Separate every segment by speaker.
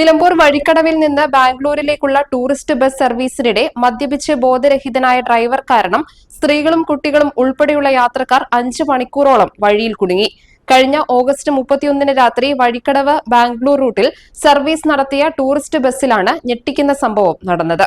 Speaker 1: Nilambur വഴിക്കടവിൽ നിന്ന് ബാംഗ്ലൂരിലേക്കുള്ള tourist bus സർവീസിനിടെ മദ്യപിച്ച് ബോധരഹിതനായ driver കാരണം സ്ത്രീകളും കുട്ടികളും ഉൾപ്പെടെയുള്ള യാത്രക്കാർ അഞ്ച് മണിക്കൂറോളം വഴിയിൽ കുടുങ്ങി. കഴിഞ്ഞ ഓഗസ്റ്റ് മുപ്പത്തിയൊന്നിന് രാത്രി വഴിക്കടവ് ബാംഗ്ലൂർ റൂട്ടിൽ സർവീസ് നടത്തിയ ടൂറിസ്റ്റ് ബസ്സിലാണ് ഞെട്ടിക്കുന്ന സംഭവം നടന്നത്.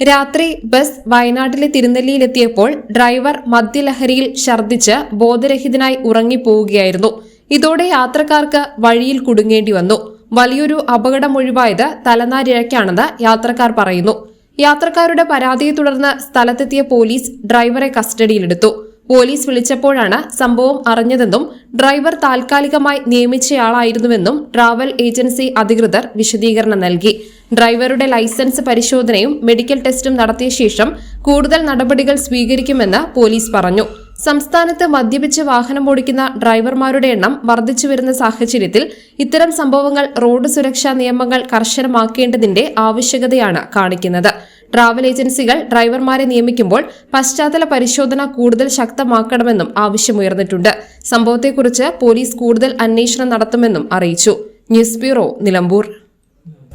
Speaker 1: രാത്രി ബസ് വയനാട്ടിലെ തിരുനെല്ലിയിലെത്തിയപ്പോൾ ഡ്രൈവർ മദ്യലഹരിയിൽ ഛർദ്ദിച്ച് ബോധരഹിതനായി ഉറങ്ങിപ്പോവുകയായിരുന്നു. ഇതോടെ യാത്രക്കാർക്ക് വഴിയിൽ കുടുങ്ങേണ്ടി വന്നു. വലിയൊരു അപകടം ഒഴിവായത് തലനാരിഴയ്ക്കാണെന്ന് യാത്രക്കാർ പറയുന്നു. യാത്രക്കാരുടെ പരാതിയെ തുടർന്ന് സ്ഥലത്തെത്തിയ പോലീസ് ഡ്രൈവറെ കസ്റ്റഡിയിലെടുത്തു. പോലീസ് വിളിച്ചപ്പോഴാണ് സംഭവം അറിഞ്ഞതെന്നും ഡ്രൈവർ താൽക്കാലികമായി നിയമിച്ചയാളായിരുന്നുവെന്നും ട്രാവൽ ഏജൻസി അധികൃതർ വിശദീകരണം നൽകി. ഡ്രൈവറുടെ ലൈസൻസ് പരിശോധനയും മെഡിക്കൽ ടെസ്റ്റും നടത്തിയ ശേഷം കൂടുതൽ നടപടികൾ സ്വീകരിക്കുമെന്ന് പോലീസ് പറഞ്ഞു. സംസ്ഥാനത്ത് മദ്യപിച്ച് വാഹനം ഓടിക്കുന്ന ഡ്രൈവർമാരുടെ എണ്ണം വർദ്ധിച്ചു വരുന്ന സാഹചര്യത്തിൽ ഇത്തരം സംഭവങ്ങൾ റോഡ് സുരക്ഷാ നിയമങ്ങൾ കർശനമാക്കേണ്ടതിന്റെ ആവശ്യകതയാണ് കാണിക്കുന്നത്. ട്രാവൽ ഏജൻസികൾ ഡ്രൈവർമാരെ നിയമിക്കുമ്പോൾ പശ്ചാത്തല പരിശോധന കൂടുതൽ ശക്തമാക്കണമെന്നും ആവശ്യമുയർന്നിട്ടുണ്ട്. സംഭവത്തെക്കുറിച്ച് പോലീസ് കൂടുതൽ അന്വേഷണം നടത്തുമെന്നും അറിയിച്ചു. News bureau Nilambur.